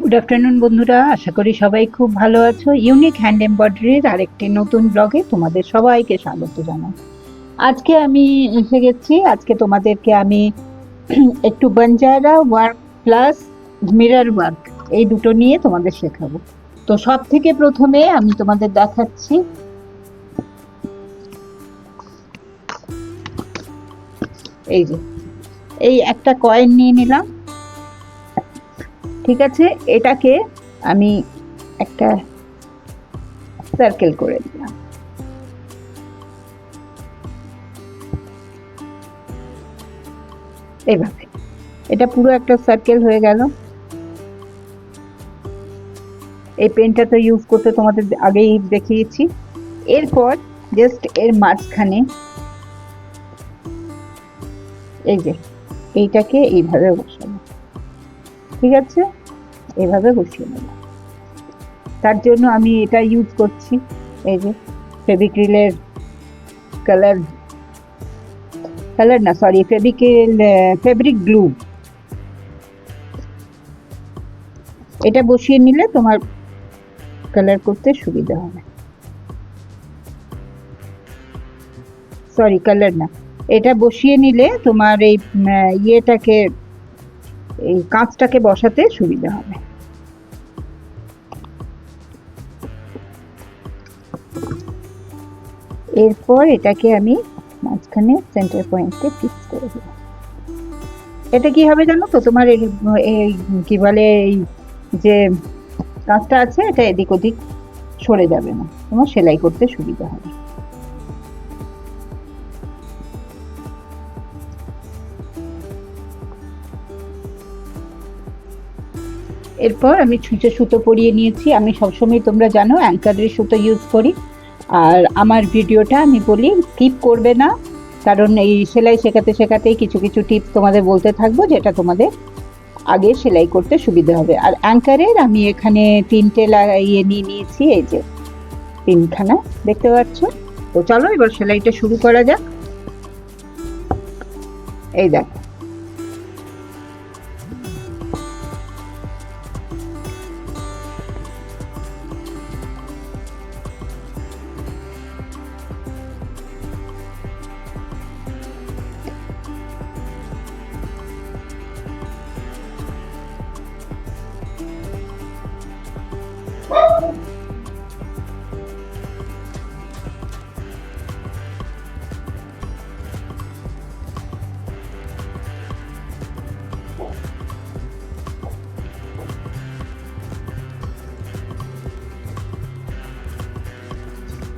Good afternoon বন্ধুরা। আশা করি সবাই খুব ভালো আছো। ইউনিক হ্যান্ড এমব্রয়ডারির আরেকটি নতুন ব্লগে তোমাদের সবাইকে স্বাগত জানাই। আজকে আমি এসে গেছি। আজকে তোমাদেরকে আমি একটু Banjara work plus mirror work এই দুটো নিয়ে তোমাদের শেখাবো। তো সব থেকে প্রথমে আমি তোমাদের দেখাচ্ছি। এই যে, এই একটা কয়েন নিয়ে নিলাম। ঠিক আছে? এটাকে আমি একটা সার্কেল করে দিলাম। এইভাবে এটা পুরো একটা সার্কেল হয়ে গেল। এই পেনটা তো ইউজ করতে তোমাদের আগেই দেখিয়েছি। এরপর জাস্ট এর মাঝখানে এই যে, এইটাকে এইভাবে বসাবো। ঠিক আছে? এভাবে বসিয়ে নেব তার জন্য আমি এটা ইউজ করছি। এই যে ফেবিক্রিলের কালার কালার না সরি ফেবিক্রিল ফেব্রিক গ্লু এটা বসিয়ে নিলে তোমার কালার করতে সুবিধা হবে। সরি কালার না। এটা বসিয়ে নিলে তোমার এই ইয়েটাকে এই কাঁচটাকে বসাতে সুবিধা হবে। এরপর এটাকে আমি মাঝখানে সেন্টার পয়েন্টে ফিক্স করে দেবো। এটা কি হবে জানো তো? তোমার এই এই কি বলে, এই যে কাঁচটা আছে, এটা এদিক ওদিক সরে যাবে না। তোমার সেলাই করতে সুবিধা হবে। এরপর আমি ছুঁচে সুতো পরিয়ে নিয়েছি। আমি সবসময় তোমরা জানো অ্যাঙ্কারের সুতো ইউজ করি। আর আমার ভিডিওটা আমি বলি স্কিপ করবে না। কারণ এই সেলাই শেখাতে শেখাতেই কিছু কিছু টিপস তোমাদের বলতে থাকব, যেটা তোমাদের আগে সেলাই করতে সুবিধা হবে। আর অ্যাঙ্কারের আমি এখানে তিনটে ইয়ে নিয়ে নিয়েছি, এই যে তিনখানা, দেখতে পাচ্ছ? তো চলো এবার সেলাইটা শুরু করা যাক। এই দেখ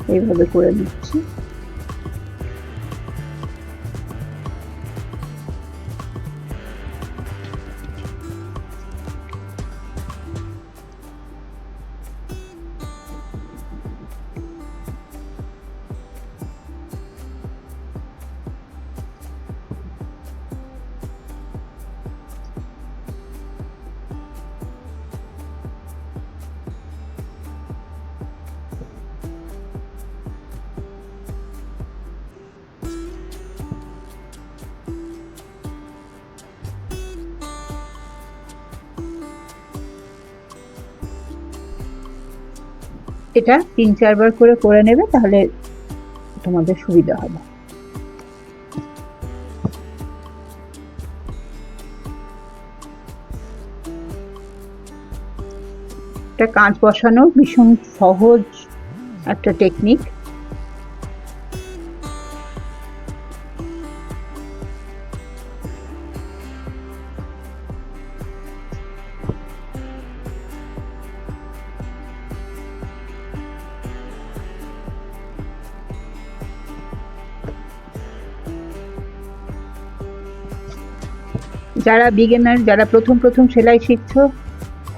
এইভাবে করে নিচ্ছি এটা তিন, চারবার করে করে নেবে, তাহলে তোমাদের সুবিধা হবে। একটা কাঁচ বসানো ভীষণ সহজ একটা টেকনিক যারা বিগেনার যারা প্রথম প্রথম সেলাই শিখছো,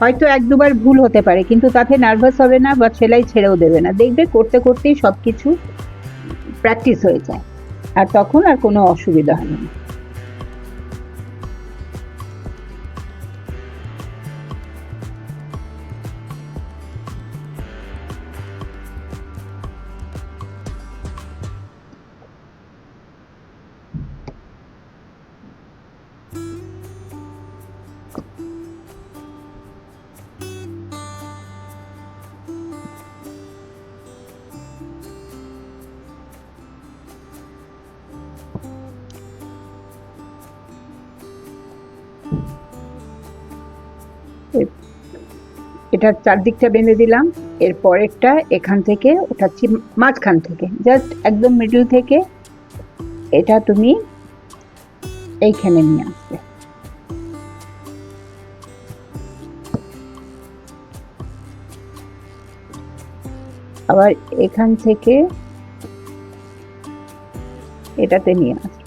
হয়তো এক দুবার ভুল হতে পারে, কিন্তু তাতে নার্ভাস হবে না বা সেলাই ছেড়েও দেবে না। দেখবে করতে, করতেই সব কিছু প্র্যাকটিস হয়ে যায়। আর তখন আর কোনো অসুবিধা হবে না। এটার চারদিকটা বেঁধে দিলাম এর পরেরটা এখান থেকে ওঠাচ্ছি মাঝখান থেকে জাস্ট একদম মিডল থেকে, এটা তুমি এইখানে নিয়ে আসবে। আবার এখান থেকে এটাতে নিয়ে আসবে।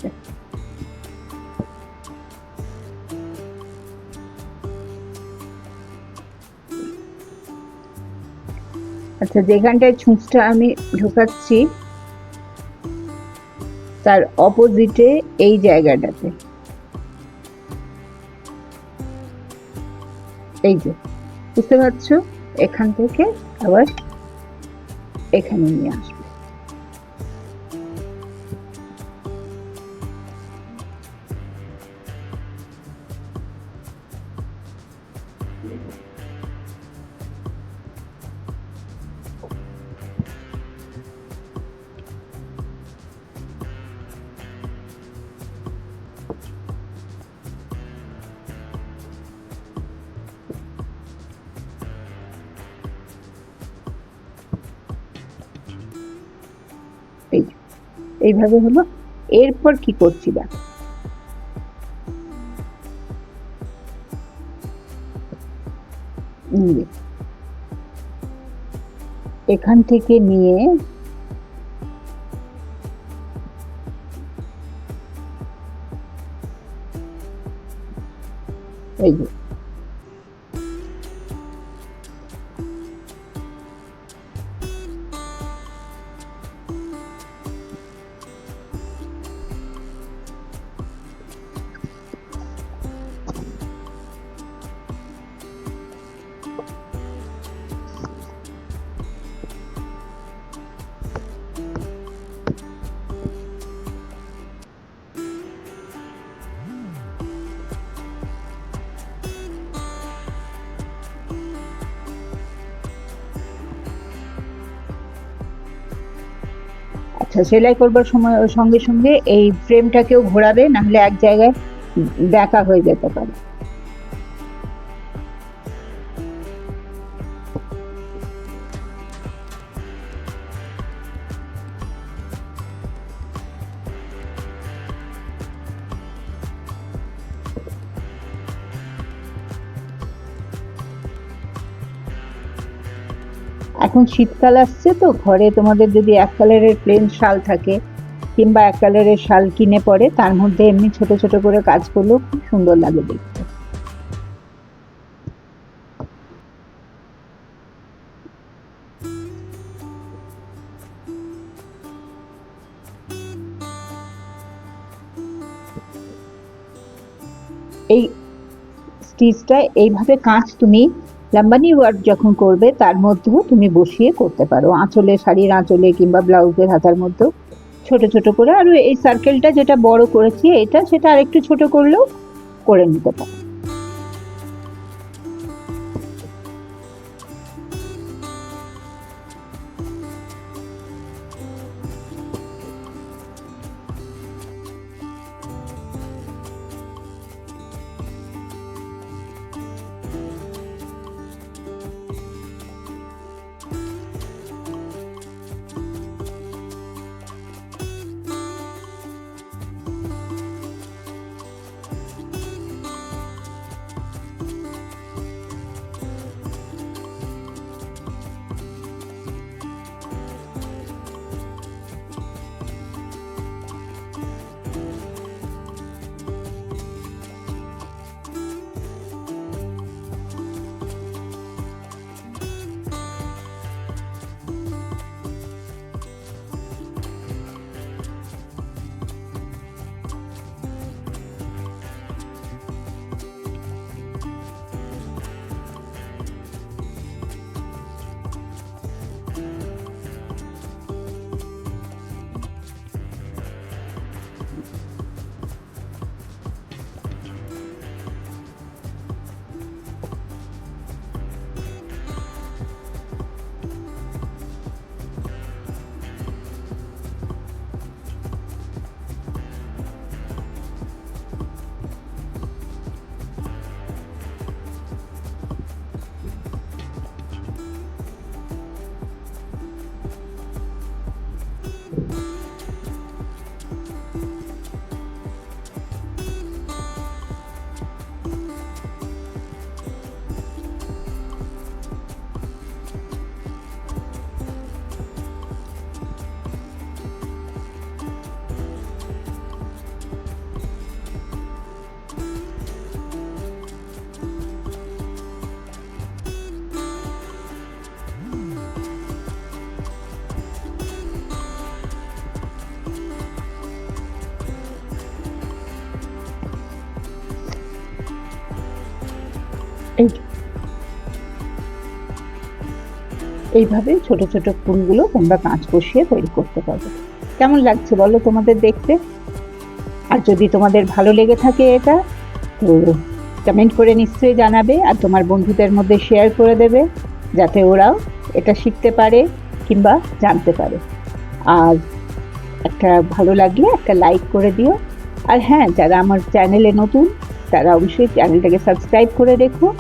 আচ্ছা যেখানটায় ছুঁচটা আমি ঢোকাচ্ছি, তার অপোজিটে এই জায়গাটাতে। এই যে, বুঝতে পারছ? এখান থেকে আবার এখানে নিয়ে আসবে এইভাবে হলো। এরপর কি করছি দেখো। এখান থেকে নিয়ে আচ্ছা সেলাই করবার সময়, সঙ্গে সঙ্গে এই ফ্রেমটাকেও ঘোরাবে, নাহলে এক জায়গায় ব্যাকা হয়ে যেতে পারে। এখন শীতকাল আসছে তো, ঘরে তোমাদের যদি এক কালারের প্লেন শাল থাকে কিংবা এক কালারের শাল কিনে পরে, তার মধ্যে এমনি ছোট ছোট করে কাজ করলেও খুব সুন্দর লাগে দেখতে। এই স্টিচটা, এইভাবে কাঁচ তুমি লাম্বানি ওয়ার্ক যখন করবে, তার মধ্যেও তুমি বসিয়ে করতে পারো। আঁচলে, শাড়ির আঁচলে কিংবা ব্লাউজের হাতার মধ্যেও। ছোট ছোট করে। আর এই সার্কেলটা যেটা বড় করেছি, এটা সেটা আরেকটু ছোট করলেও করে নিতে পারো। এইভাবে ছোট ছোট ফুলগুলো তোমরা কাঁচ বসিয়ে তৈরি করতে পারবে। কেমন লাগছে বলো তোমাদের দেখতে? আর যদি তোমাদের ভালো লেগে থাকে এটা, তো কমেন্ট করে নিশ্চয়ই জানাবে আর তোমার বন্ধুদের মধ্যে শেয়ার করে দেবে, যাতে ওরাও এটা শিখতে পারে কিংবা জানতে পারে। আর একটা ভালো লাগলে একটা লাইক করে দিও। আর হ্যাঁ যারা আমার চ্যানেলে নতুন, তারা অবশ্যই চ্যানেলটাকে সাবস্ক্রাইব করে রেখো।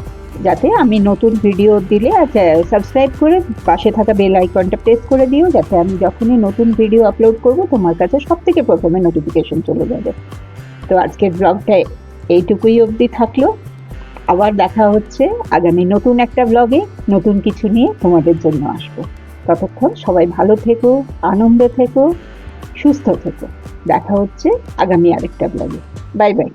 যাতে আমি নতুন ভিডিও দিলে আর সাবস্ক্রাইব করে পাশে থাকা বেল আইকনটা প্রেস করে দিও, যাতে আমি যখনই নতুন ভিডিও আপলোড করব, তোমার কাছে সব থেকে প্রথমে নোটিফিকেশন চলে যাবে। তো আজকের ব্লগটা এইটুকুই অবধি থাকল। আবার দেখা হচ্ছে আগামী নতুন একটা ব্লগে নতুন কিছু নিয়ে তোমাদের জন্য আসব। ততক্ষণ সবাই ভালো থেকো, আনন্দে থেকো, সুস্থ থেকো। দেখা হচ্ছে আগামী আরেকটা ব্লগে বাই বাই